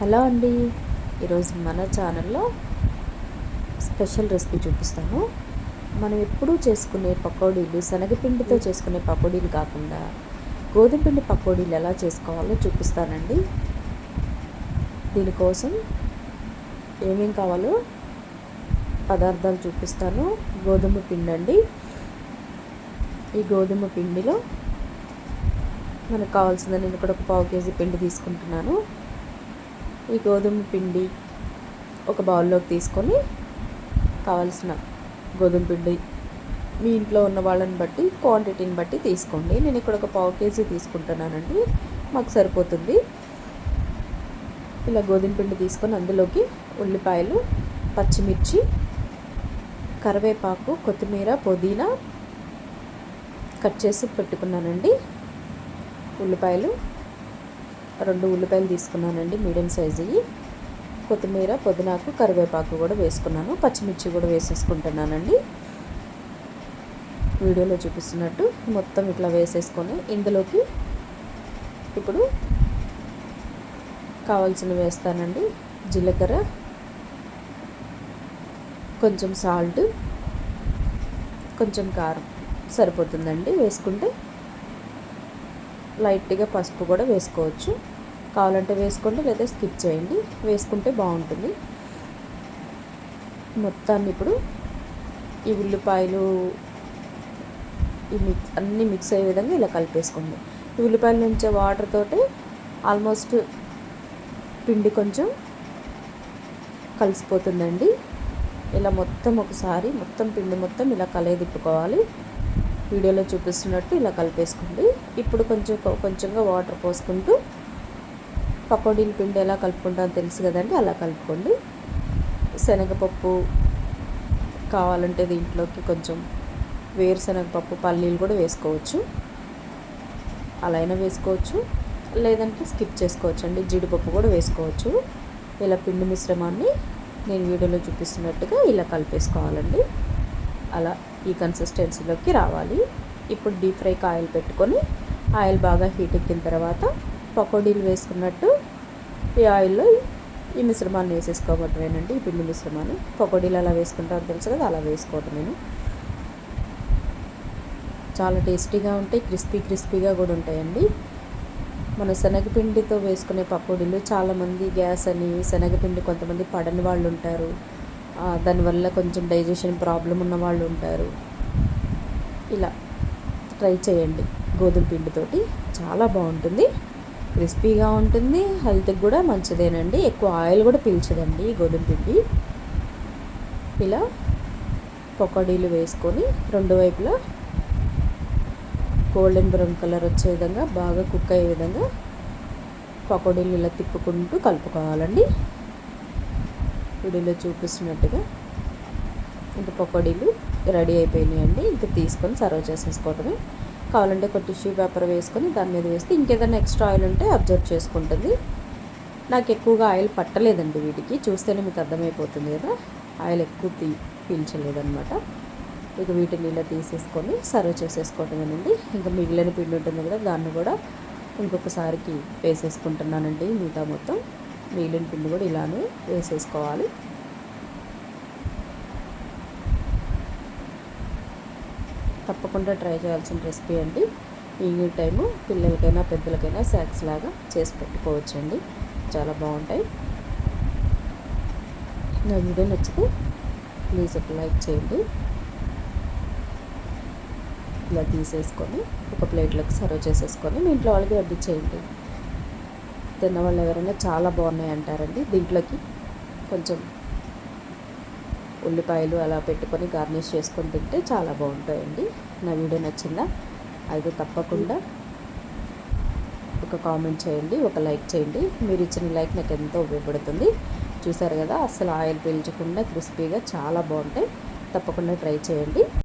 Hello అండి. ఈరోజు మన ఛానల్లో స్పెషల్ రెసిపీ చూపిస్తాను. మనం ఎప్పుడూ చేసుకునే పకోడీలు శనగపిండితో చేసుకునే పకోడీలు కాకుండా గోధుమపిండి పకోడీలు ఎలా చేసుకోవాలో చూపిస్తానండి. దీనికోసం ఏమేం కావాలో పదార్థాలు చూపిస్తాను. గోధుమ పిండి అండి. ఈ గోధుమ పిండిలో మనకు కావాల్సింది నేను ఇక్కడ ఒక పావు కేజీ పిండి తీసుకుంటున్నాను. ఈ గోధుమ పిండి ఒక బౌల్లోకి తీసుకొని కావాల్సిన గోధుమ పిండి మీ ఇంట్లో ఉన్న వాళ్ళని బట్టి క్వాంటిటీని బట్టి తీసుకోండి. నేను ఇక్కడ ఒక పావు కేజీ తీసుకుంటున్నానండి. మాకు సరిపోతుంది. ఇలా గోధుమ పిండి తీసుకొని అందులోకి ఉల్లిపాయలు పచ్చిమిర్చి కరివేపాకు కొత్తిమీర పుదీనా కట్ చేసి పెట్టుకున్నానండి. ఉల్లిపాయలు రెండు ఉల్లిపాయలు తీసుకున్నానండి మీడియం సైజువి కొత్తిమీర పుదీనాకు కరివేపాకు కూడా వేసుకున్నాను పచ్చిమిర్చి కూడా వేసేసుకుంటున్నానండి. వీడియోలో చూపిస్తున్నట్టు మొత్తం ఇట్లా వేసేసుకొని ఇందులోకి ఇప్పుడు కావాల్సినవి వేస్తానండి జీలకర్ర కొంచెం సాల్ట్ కొంచెం కారం సరిపోతుందండి వేసుకుంటే. లైట్గా పసుపు కూడా వేసుకోవచ్చు. కావాలంటే వేసుకోండి లేదా స్కిప్ చేయండి. వేసుకుంటే బాగుంటుంది. మొత్తాన్ని ఇప్పుడు ఈ ఉల్లిపాయలు ఈ మిక్స్ అన్నీ మిక్స్ అయ్యే విధంగా ఇలా కలిపేసుకోండి. ఈ ఉల్లిపాయల నుంచి వాటర్ తోటి ఆల్మోస్ట్ పిండి కొంచెం కలిసిపోతుందండి. ఇలా మొత్తం ఒకసారి మొత్తం పిండి మొత్తం ఇలా కలయదిప్పుకోవాలి. వీడియోలో చూపిస్తున్నట్టు ఇలా కలిపేసుకోండి. ఇప్పుడు కొంచెం కొంచెంగా వాటర్ పోసుకుంటూ పకోడీల పిండి ఎలా కలుపుకుంటామో తెలుసు కదండి అలా కలుపుకోండి. శనగపప్పు కావాలంటే దీంట్లోకి కొంచెం వేరుశనగపప్పు పల్లీలు కూడా వేసుకోవచ్చు. అలా అయినా వేసుకోవచ్చు. లేదంటే స్కిప్ చేసుకోవచ్చు అండి జీడిపప్పు కూడా వేసుకోవచ్చు. ఇలా పిండి మిశ్రమాన్ని నేను వీడియోలో చూపిస్తున్నట్టుగా ఇలా కలిపేసుకోవాలండి. అలా ఈ కన్సిస్టెన్సీలోకి రావాలి. ఇప్పుడు డీప్ ఫ్రైకి ఆయిల్ పెట్టుకొని ఆయిల్ బాగా హీట్ ఎక్కిన తర్వాత పకోడీలు వేసుకున్నట్టు ఈ ఆయిల్లో ఈ మిశ్రమాన్ని వేసేసుకోవటమేనండి ఈ పిండి మిశ్రమాన్ని. పకోడీలు అలా వేసుకుంటాం తెలుసు కదా? అలా వేసుకోవటం నేను. చాలా టేస్టీగా ఉంటాయి క్రిస్పీ క్రిస్పీగా కూడా ఉంటాయండి. మన శనగపిండితో వేసుకునే పకోడీలు చాలామంది గ్యాస్ అని శనగపిండి కొంతమంది పడని వాళ్ళు ఉంటారు. దానివల్ల కొంచెం డైజెషన్ ప్రాబ్లం ఉన్న వాళ్ళు ఉంటారు. ఇలా ట్రై చేయండి గోధుమ పిండితోటి. చాలా బాగుంటుంది. క్రిస్పీగా ఉంటుంది హెల్త్కి కూడా మంచిదేనండి. ఎక్కువ ఆయిల్ కూడా పీల్చదండి గోధుమ పిండి. ఇలా పకోడీలు వేసుకొని రెండు వైపులా గోల్డెన్ బ్రౌన్ కలర్ వచ్చే విధంగా బాగా కుక్ అయ్యే విధంగా పకోడీలు ఇలా తిప్పుకుంటూ కలుపుకోవాలండి. వీడియోలో చూపిస్తున్నట్టుగా ఇంకా పకోడీలు రెడీ అయిపోయినాయండి. ఇంకా తీసుకొని సర్వ్ చేసేసుకోవటమే. కావాలంటే ఒక టిష్యూ పేపర్ వేసుకొని దాని మీద వేస్తే ఇంకేదైనా ఎక్స్ట్రా ఆయిల్ ఉంటే అబ్జర్వ్ చేసుకుంటుంది. నాకు ఎక్కువగా ఆయిల్ పట్టలేదండి వీటికి. చూస్తేనే మీకు అర్థమైపోతుంది కదా. ఆయిల్ ఎక్కువ తీ పీల్చలేదనమాట ఇక వీటిని ఇలా తీసేసుకొని సర్వ్ చేసేసుకోవటమేనండి ఇంకా మిగిలిన పిండి ఉంటుంది కదా దాన్ని కూడా ఇంకొకసారికి వేసేసుకుంటున్నానండి. మిగతా మొత్తం మిగిలిన పిండి కూడా ఇలానే వేసేసుకోవాలి. తప్పకుండా ట్రై చేయాల్సిన రెసిపీ అండి. ఈవినింగ్ టైము పిల్లలకైనా పెద్దలకైనా స్నాక్స్ లాగా చేసి పెట్టుకోవచ్చండి. చాలా బాగుంటాయి. నా వీడియో నచ్చితే ప్లీజ్ ఒక లైక్ చేయండి. ఇలా తీసేసుకొని ఒక ప్లేట్లోకి సర్వ్ చేసేసుకొని మీ ఇంట్లో వాళ్ళకి వడ్డీ చేయండి. తిన్న వాళ్ళు ఎవరైనా చాలా బాగున్నాయి అంటారండి దీంట్లోకి కొంచెం ఉల్లిపాయలు అలా పెట్టుకొని గార్నిష్ చేసుకొని తింటే చాలా బాగుంటాయండి. నా వీడియో నచ్చిందా? అయితే తప్పకుండా ఒక కామెంట్ చేయండి ఒక లైక్ చేయండి. మీరు ఇచ్చిన లైక్ నాకు ఎంతో ఉపయోగపడుతుంది. చూసారు కదా అసలు ఆయిల్ పీల్చకుండా క్రిస్పీగా చాలా బాగుంటాయి. తప్పకుండా ట్రై చేయండి.